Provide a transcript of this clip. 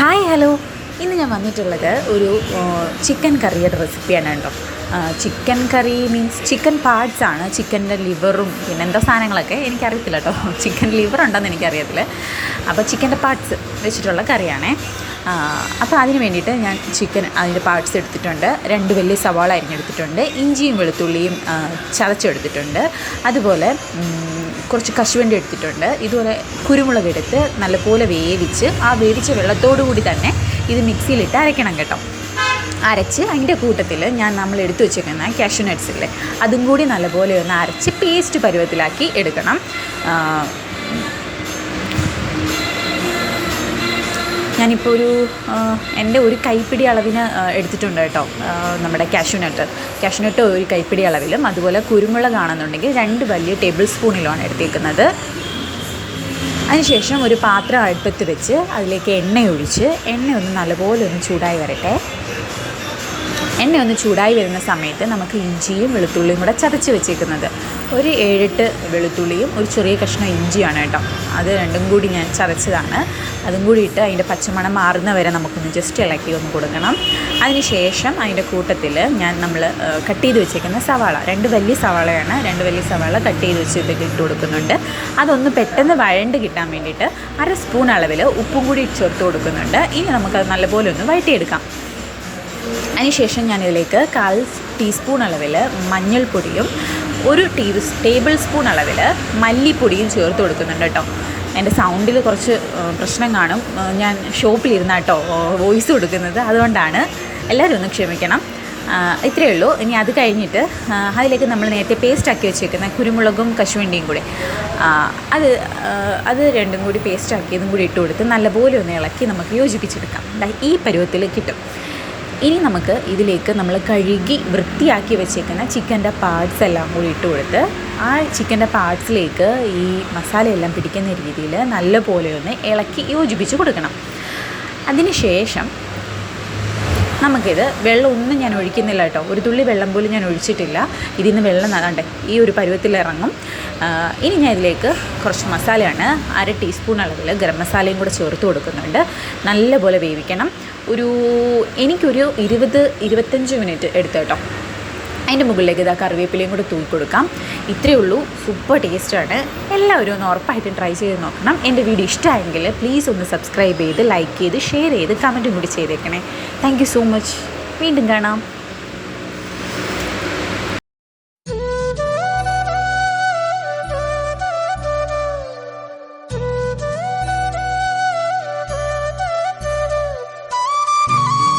Hi hello ഇന്ന് ഞാൻ വന്നിട്ടുള്ളത് ഒരു ചിക്കൻ കറിയുടെ റെസിപ്പിയാണ് കേട്ടോ. Chicken curry means chicken parts ആണ്. ചിക്കന്റെ ലിവറും പിന്നെ എന്താ സാധനങ്ങളൊക്കെ എനിക്കറിയത്തില്ല കേട്ടോ. ചിക്കൻ ലിവർ ഉണ്ടെന്ന് എനിക്കറിയത്തില്ല. അപ്പോൾ ചിക്കന്റെ പാർട്സ് വെച്ചിട്ടുള്ള കറിയാണേ. അപ്പോൾ അതിന് വേണ്ടിയിട്ട് ഞാൻ ചിക്കൻ അതിന്റെ പാർട്സ് എടുത്തിട്ടുണ്ട്. രണ്ട് വലിയ സവാള അരിഞ്ഞെടുത്തിട്ടുണ്ട്. ഇഞ്ചിയും വെളുത്തുള്ളിയും ചതച്ചെടുത്തിട്ടുണ്ട്. അതുപോലെ കുറച്ച് കശുവണ്ടി എടുത്തിട്ടുണ്ട്. ഇതുപോലെ കുരുമുളക് എടുത്ത് നല്ലപോലെ വേവിച്ച് ആ വേവിച്ച വെള്ളത്തോടു കൂടി തന്നെ ഇത് മിക്സിയിലിട്ട് അരയ്ക്കണം കേട്ടോ. അരച്ച് അതിന്റെ കൂട്ടത്തിൽ ഞാൻ നമ്മൾ എടുത്തു വെച്ചേക്കുന്ന കാഷ്യൂ നട്ട്സില്ലേ അതും കൂടി നല്ലപോലെ ഒന്ന് അരച്ച് പേസ്റ്റ് പരുവത്തിലാക്കി എടുക്കണം. ഞാനിപ്പോൾ ഒരു എന്റെ ഒരു കൈപ്പിടി അളവിന് എടുത്തിട്ടുണ്ട് കേട്ടോ നമ്മുടെ കാഷ്യൂനട്ട് കാഷ്യൂനട്ട് ഒരു കൈപ്പിടി അളവിലും അതുപോലെ കുരുമുളക് കുരുമുളകാണെന്നുണ്ടെങ്കിൽ രണ്ട് വലിയ ടേബിൾ സ്പൂണിലുമാണ് എടുത്തേക്കുന്നത്. അതിനുശേഷം ഒരു പാത്രം അടുപ്പത്ത് വെച്ച് അതിലേക്ക് എണ്ണ ഒഴിച്ച് എണ്ണ ഒന്ന് നല്ലപോലെ ഒന്ന് ചൂടായി വരട്ടെ. എണ്ണ ഒന്ന് ചൂടായി വരുന്ന സമയത്ത് നമുക്ക് ഇഞ്ചിയും വെളുത്തുള്ളിയും കൂടെ ചതച്ച് വെച്ചേക്കുന്നത്. ഒരു ഏഴെട്ട് വെളുത്തുള്ളിയും ഒരു ചെറിയ കഷ്ണം ഇഞ്ചിയാണ് കേട്ടോ. അത് രണ്ടും കൂടി ഞാൻ ചതച്ചതാണ്. അതും കൂടി ഇട്ട് അതിന്റെ പച്ചമണം മാറുന്ന വരെ നമുക്കൊന്ന് ജസ്റ്റ് ഇളക്കി ഒന്ന് കൊടുക്കണം. അതിനുശേഷം അതിന്റെ കൂട്ടത്തിൽ ഞാൻ നമ്മൾ കട്ട് ചെയ്ത് വെച്ചേക്കുന്ന സവാള രണ്ട് വലിയ സവാളയാണ് രണ്ട് വലിയ സവാള കട്ട് ചെയ്ത് വെച്ച് ഇട്ട് കൊടുക്കുന്നുണ്ട്. അതൊന്ന് പെട്ടെന്ന് വഴണ്ട് കിട്ടാൻ വേണ്ടിയിട്ട് അര സ്പൂൺ അളവിൽ ഉപ്പും കൂടി ചേർത്ത് കൊടുക്കുന്നുണ്ട്. ഇനി നമുക്കത് നല്ലപോലെ ഒന്ന് വഴറ്റിയെടുക്കാം. അതിനുശേഷം ഞാനിതിലേക്ക് കാൽ ടീസ്പൂൺ അളവിൽ മഞ്ഞൾപ്പൊടിയും ഒരു ടീ ടേബിൾ സ്പൂൺ അളവിൽ മല്ലിപ്പൊടിയും ചേർത്ത് കൊടുക്കുന്നുണ്ട് കേട്ടോ. എന്റെ സൗണ്ടിൽ കുറച്ച് പ്രശ്നം കാണും. ഞാൻ ഷോപ്പിലിരുന്ന കേട്ടോ വോയിസ് കൊടുക്കുന്നത്. അതുകൊണ്ടാണ് എല്ലാവരും ഒന്ന് ക്ഷമിക്കണം. ഇത്രയേ ഉള്ളൂ. ഇനി അത് കഴിഞ്ഞിട്ട് അതിലേക്ക് നമ്മൾ നേരത്തെ പേസ്റ്റ് ആക്കി വെച്ചേക്കുന്ന കുരുമുളകും കശുവണ്ടിയും കൂടി. അത് അത് രണ്ടും കൂടി പേസ്റ്റ് ആക്കിയതും കൂടി ഇട്ട് കൊടുത്ത് നല്ലപോലെ ഒന്ന് ഇളക്കി നമുക്ക് യോജിപ്പിച്ചെടുക്കാം. ഈ പരുവത്തിൽ കിട്ടും. ഇനി നമുക്ക് ഇതിലേക്ക് നമ്മൾ കഴുകി വൃത്തിയാക്കി വെച്ചേക്കുന്ന ചിക്കന്റെ പാർട്സ് എല്ലാം കൂടി ഇട്ട് കൊടുത്ത് ആ ചിക്കന്റെ പാർട്സിലേക്ക് ഈ മസാലയെല്ലാം പിടിക്കുന്ന രീതിയിൽ നല്ലപോലെ ഒന്ന് ഇളക്കി യോജിപ്പിച്ച് കൊടുക്കണം. അതിനുശേഷം നമുക്കിത് വെള്ളം ഒന്നും ഞാൻ ഒഴിക്കുന്നില്ല കേട്ടോ. ഒരു തുള്ളി വെള്ളം പോലും ഞാൻ ഒഴിച്ചിട്ടില്ല. ഇതിൽ നിന്ന് വെള്ളം നടണ്ടേ ഈ ഒരു പരുവത്തിൽ ഇറങ്ങും ഇനി ഞാൻ ഇതിലേക്ക് കുറച്ച് മസാലയാണ് അര ടീസ്പൂൺ അളവിൽ ഗരം മസാലയും കൂടെ ചേർത്ത് കൊടുക്കുന്നുണ്ട്. നല്ലപോലെ വേവിക്കണം. ഒരു എനിക്കൊരു ഇരുപത് ഇരുപത്തഞ്ച് മിനിറ്റ് എടുത്തു കേട്ടോ. അതിന്റെ മുകളിലേക്ക് ഇതാ കറിവേപ്പിലയും കൂടെ തൂക്കി കൊടുക്കാം. ഇത്രയേ ഉള്ളൂ. സൂപ്പർ ടേസ്റ്റാണ് എല്ലാവരും ഒന്ന് ഉറപ്പായിട്ടും ട്രൈ ചെയ്ത് നോക്കണം. എന്റെ വീഡിയോ ഇഷ്ടമായെങ്കിൽ പ്ലീസ് ഒന്ന് സബ്സ്ക്രൈബ് ചെയ്ത് ലൈക്ക് ചെയ്ത് ഷെയർ ചെയ്ത് കമന്റും കൂടി ചെയ്തേക്കണേ. താങ്ക് സോ മച്ച് വീണ്ടും കാണാം.